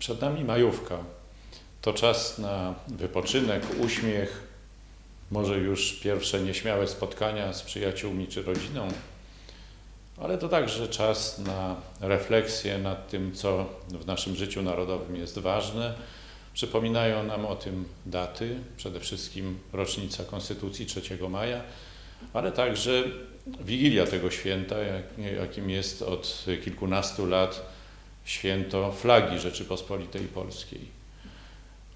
Przed nami majówka. To czas na wypoczynek, uśmiech, może już pierwsze nieśmiałe spotkania z przyjaciółmi czy rodziną, ale to także czas na refleksję nad tym, co w naszym życiu narodowym jest ważne. Przypominają nam o tym daty, przede wszystkim rocznica Konstytucji 3 maja, ale także Wigilia tego święta, jak- jakim jest od kilkunastu lat święto flagi Rzeczypospolitej Polskiej.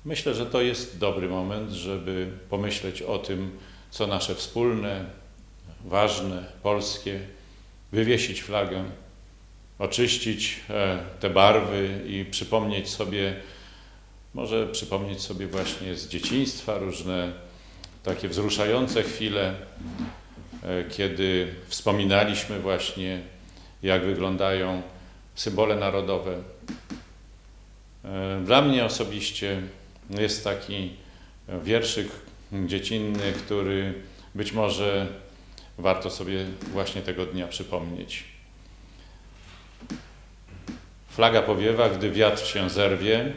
Myślę, że to jest dobry moment, żeby pomyśleć o tym, co nasze wspólne, ważne, polskie, wywiesić flagę, oczyścić e, te barwy i przypomnieć sobie, może przypomnieć sobie właśnie z dzieciństwa różne takie wzruszające chwile, e, kiedy wspominaliśmy właśnie, jak wyglądają symbole narodowe. E, Dla mnie osobiście jest taki wierszyk dziecinny, który być może warto sobie właśnie tego dnia przypomnieć. Flaga powiewa, gdy wiatr się zerwie,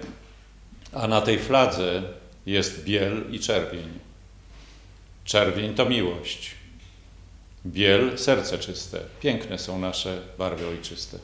a na tej fladze jest biel i czerwień. Czerwień to miłość. Biel serce czyste. Piękne są nasze barwy ojczyste.